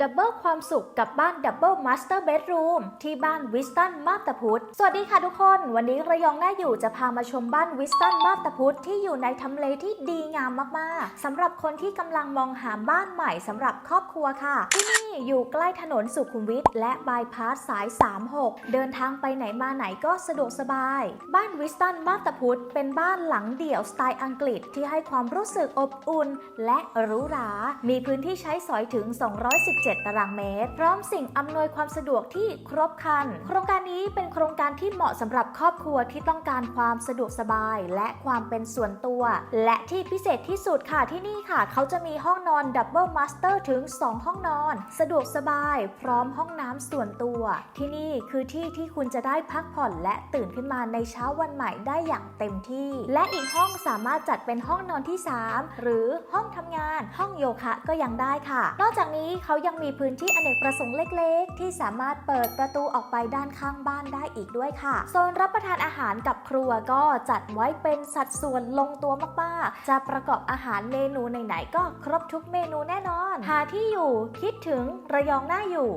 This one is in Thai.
ดับเบิลความสุขกับบ้านดับเบิลมาสเตอร์เบดรูมที่บ้านวิสตันมาบตาพุธสวัสดีค่ะทุกคน วันนี้ระยองน่าอยู่จะพามาชมบ้านวิสตันมาบตาพุธที่อยู่ในทำเลที่ดีงามมากๆสำหรับคนที่กำลังมองหาบ้านใหม่สำหรับครอบครัวค่ะที่นี่ อยู่ใกล้ถนนสุขุมวิทและบายพาสสาย 36 เดินทางไปไหนมาไหนก็สะดวกสบาย บ้านวิสตันมาบตาพุธเป็นบ้านหลังเดี่ยวสไตล์อังกฤษที่ให้ความรู้สึกอบอุ่นและหรูหรา มีพื้นที่ใช้สอยถึง 217 ตารางเมตร พร้อมสิ่งอำนวยความสะดวกที่ครบครัน โครงการนี้เป็นโครงการที่เหมาะสำหรับครอบครัวที่ต้องการความสะดวกสบาย และความเป็นส่วนตัว และที่พิเศษที่สุดค่ะที่นี่ค่ะ เขาจะมีห้องนอนดับเบิลมาสเตอร์ถึง 2 ห้องนอนสะดวกสบายพร้อมห้องน้ำส่วนตัว ที่นี่คือที่ที่คุณจะได้พักผ่อนและตื่นขึ้นมาในเช้าวันใหม่ได้อย่างเต็มที่ และอีกห้องสามารถจัดเป็นห้องนอนที่ 3 หรือห้องทำงาน ห้องโยคะก็ยังได้ค่ะ นอกจากนี้เขายังมีพื้นที่อเนกประสงค์เล็ก ๆ ที่สามารถเปิดประตูออกไปด้านข้างบ้านได้อีกด้วยค่ะ โซนรับประทานอาหารกับครัวก็จัดไว้เป็นสัดส่วนลงตัวมาก ๆ จะประกอบอาหารเมนูไหนๆก็ครบทุกเมนูแน่นอน หาที่อยู่คิดถึงระยองน่าอยู่